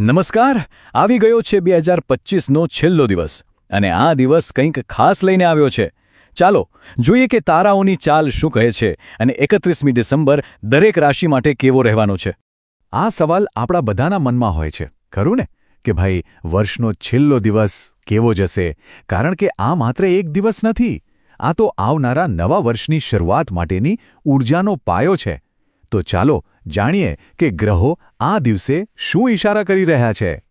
નમસ્કાર, આવી ગયો છે બે હજાર પચીસનો છેલ્લો દિવસ અને આ દિવસ કંઈક ખાસ લઈને આવ્યો છે. ચાલો, જોઈએ કે તારાઓની ચાલ શું કહે છે અને એકત્રીસમી ડિસેમ્બર દરેક રાશિ માટે કેવો રહેવાનો છે. આ સવાલ આપણા બધાના મનમાં હોય છે, ખરું ને? કે ભાઈ, વર્ષનો છેલ્લો દિવસ કેવો જશે? કારણ કે આ માત્ર એક દિવસ નથી. આ તો આવનારા નવા વર્ષની શરૂઆત માટેની ઊર્જાનો પાયો છે. તો ચાલો જાણીએ કે ગ્રહો આ દિવસે શું ઇશારા કરી રહ્યા છે.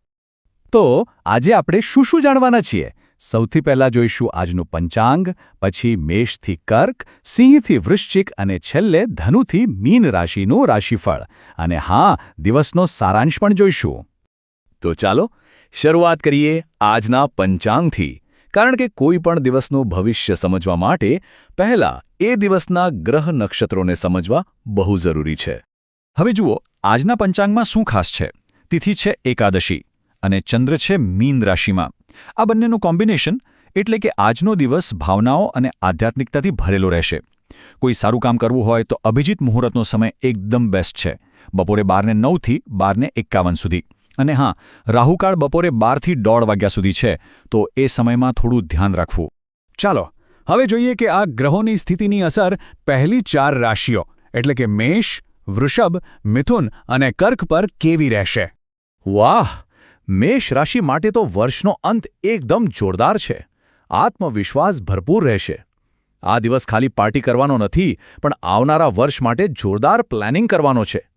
તો આજે આપણે શું શું જાણવાના છીએ? સૌથી પહેલા જોઈશું આજનું પંચાંગ, પછી મેષથી કર્ક, સિંહથી વૃશ્ચિક અને છેલ્લે ધનુથી મીન રાશિનું રાશિફળ. અને હા, દિવસનો સારાંશ પણ જોઈશું. તો ચાલો, શરૂઆત કરીએ આજના પંચાંગથી. કારણ કે કોઈ પણ દિવસનું ભવિષ્ય સમજવા માટે પહેલા એ દિવસના ગ્રહ નક્ષત્રોને સમજવા બહુ જરૂરી છે. હવે જુઓ, આજના પંચાંગમાં શું ખાસ છે? તિથિ છે એકાદશી અને ચંદ્ર છે મીન રાશિમાં. આ બંનેનું કોમ્બિનેશન એટલે કે આજનો દિવસ ભાવનાઓ અને આધ્યાત્મિકતાથી ભરેલો રહેશે. કોઈ સારું કામ કરવું હોય તો અભિજીત મુહૂર્તનો સમય એકદમ બેસ્ટ છે. બપોરે બારને નવથી બારને એકાવન સુધી. અને હા, રાહુકાળ બપોરે બારથી દોઢ વાગ્યા સુધી છે, તો એ સમયમાં થોડું ધ્યાન રાખવું. ચાલો, હવે જોઈએ કે આ ગ્રહોની સ્થિતિની અસર પહેલી ચાર રાશિઓ, એટલે કે મેષ વૃષભ, મિથુન અને કર્ક પર કેવી રહેશે? વાહ! મેષ રાશિ માટે તો વર્ષનો અંત એકદમ જોરદાર છે. આત્મવિશ્વાસ ભરપૂર રહેશે. આ દિવસ ખાલી પાર્ટી કરવાનો નથી, પણ આવનારા વર્ષ માટે જોરદાર પ્લાનિંગ કરવાનો છે.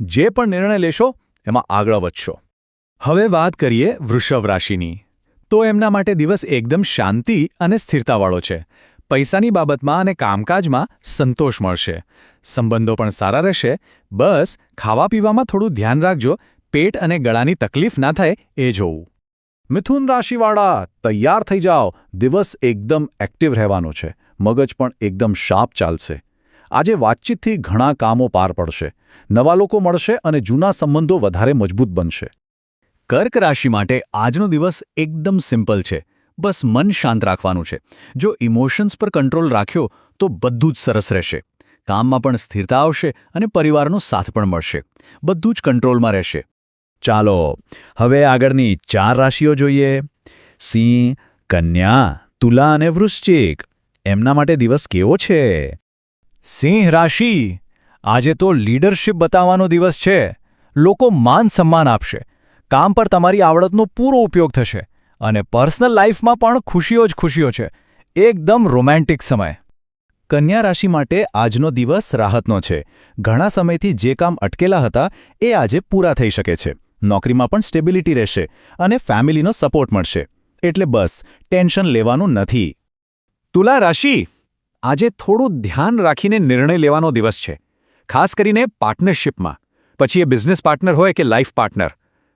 જે પણ નિર્ણય લેશો, એમાં આગળ વધશો. હવે વાત કરીએ વૃષભ રાશિની. તો એમના માટે દિવસ એકદમ શાંતિ અને સ્થિરતાવાળો છે. પૈસાની બાબતમાં અને કામકાજમાં સંતોષ મળશે. સંબંધો પણ સારા રહેશે. બસ ખાવા પીવામાં થોડું ધ્યાન રાખજો. પેટ અને ગળાની તકલીફ ના થાય એ જોવું. મિથુન રાશિવાળા, તૈયાર થઈ જાઓ. દિવસ એકદમ એક્ટિવ રહેવાનો છે. મગજ પણ એકદમ શાર્પ ચાલશે. આજે વાતચીતથી ઘણા કામો પાર પડશે. નવા લોકો મળશે અને જૂના સંબંધો વધારે મજબૂત બનશે. કર્ક રાશિ માટે આજનો દિવસ એકદમ સિમ્પલ છે. બસ મન શાંત રાખવાનું છે. જો ઇમોશન્સ પર કંટ્રોલ રાખ્યો, તો બધું જ સરસ રહેશે. કામમાં પણ સ્થિરતા આવશે અને પરિવારનો સાથ પણ મળશે. બધું જ કંટ્રોલમાં રહેશે. ચાલો, હવે આગળની ચાર રાશિઓ જોઈએ. સિંહ, કન્યા, તુલા અને વૃશ્ચિક. એમના માટે દિવસ કેવો છે? સિંહ રાશિ. આજે તો લીડરશિપ બતાવવાનો દિવસ છે. લોકો માન સન્માન આપશે. કામ પર તમારી આવડતનો પૂરો ઉપયોગ થશે. અને પર્સનલ લાઈફમાં પણ ખુશીઓ જ ખુશીઓ છે. એકદમ રોમેન્ટિક સમય. કન્યા રાશિ માટે આજનો દિવસ રાહતનો છે. ઘણા સમયથી જે કામ અટકેલા હતા, એ આજે પૂરા થઈ શકે છે. નોકરીમાં પણ સ્ટેબિલિટી રહેશે અને ફેમિલીનો સપોર્ટ મળશે. એટલે બસ, ટેન્શન લેવાનું નથી. તુલા રાશિ! આજે થોડું ધ્યાન રાખીને નિર્ણય લેવાનો દિવસ છે. ખાસ કરીને પાર્ટનરશિપમાં. પછી એ બિઝનેસ પાર્ટનર હોય કે લાઈફ પાર્ટનર.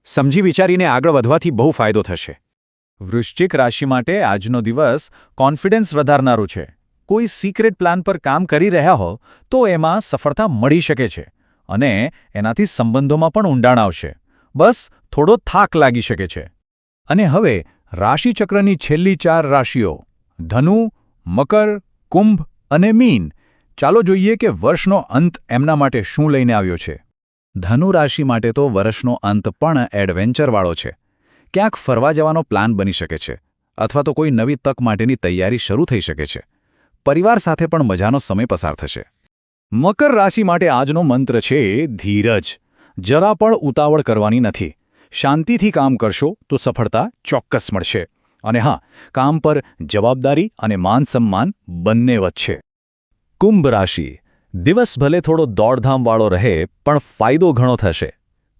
સમજી વિચારીને આગળ વધવાથી બહુ ફાયદો થશે. વૃશ્ચિક રાશિ માટે આજનો દિવસ કોન્ફિડન્સ વધારનારું છે. કોઈ સિક્રેટ પ્લાન પર કામ કરી રહ્યા હો, તો એમાં સફળતા મળી શકે છે અને એનાથી સંબંધોમાં પણ ઊંડાણ આવશે. બસ, થોડો થાક લાગી શકે છે. અને હવે, રાશિચક્રની છેલ્લી ચાર રાશિઓ, ધનુ, મકર, કુંભ અને મીન. ચાલો જોઈએ કે વર્ષનો અંત એમના માટે શું લઈને આવ્યો છે. ધનુ રાશિ માટે તો વર્ષનો અંત પણ એડવેન્ચરવાળો છે. ક્યાંક ફરવા જવાનો પ્લાન બની શકે છે, અથવા તો કોઈ નવી તક માટેની તૈયારી શરૂ થઈ શકે છે. પરિવાર સાથે પણ મજાનો સમય પસાર થશે. મકર રાશિ માટે આજનો મંત્ર છે, ધીરજ. જરા પણ ઉતાવળ કરવાની નથી. શાંતિથી કામ કરશો તો સફળતા ચોક્કસ મળશે. અને હા, કામ પર જવાબદારી અને માન સન્માન બંને વચ્ચે કુંભ રાશિ. દિવસ ભલે થોડો દોડધામવાળો રહે, પણ ફાયદો ઘણો થશે.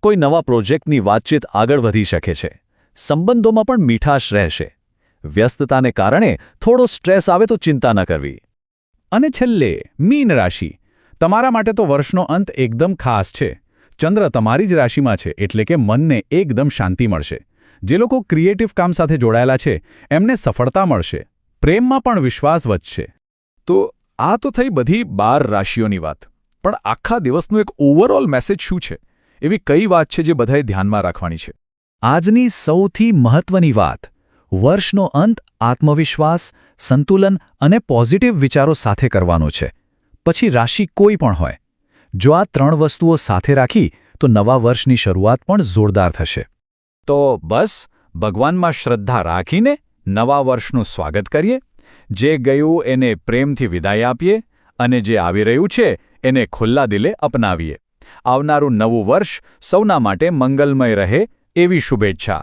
કોઈ નવા પ્રોજેક્ટની વાતચીત આગળ વધી શકે છે. સંબંધોમાં પણ મીઠાશ રહેશે. વ્યસ્તતાને કારણે થોડો સ્ટ્રેસ આવે તો ચિંતા ન કરવી. અને છેલ્લે, મીન રાશિ. તમારા માટે તો વર્ષનો અંત એકદમ ખાસ છે. ચંદ્ર તમારી જ રાશિમાં છે, એટલે કે મનને એકદમ શાંતિ મળશે. જે લોકો ક્રિએટિવ કામ સાથે જોડાયેલા છે, એમને સફળતા મળશે. પ્રેમમાં પણ વિશ્વાસ વધશે. તો આ તો થઈ બધી બાર રાશિઓની વાત. પણ આખા દિવસનું એક ઓવરઓલ મેસેજ શું છે? એવી કઈ વાત છે જે બધાએ ધ્યાનમાં રાખવાની છે? આજની સૌથી મહત્વની વાત, વર્ષનો અંત આત્મવિશ્વાસ, સંતુલન અને પોઝિટિવ વિચારો સાથે કરવાનો છે. પછી રાશિ કોઈ પણ હોય. જો આ ત્રણ વસ્તુઓ સાથે રાખી, તો નવા વર્ષની શરૂઆત પણ જોરદાર થશે. તો બસ, ભગવાનમાં શ્રદ્ધા રાખીને નવા વર્ષનું સ્વાગત કરીએ. જે ગયું એને પ્રેમથી વિદાય આપીએ અને જે આવી રહ્યું છે, એને ખુલ્લા દિલે અપનાવીએ. આવનારું નવું વર્ષ સૌના માટે મંગલમય રહે એવી શુભેચ્છા.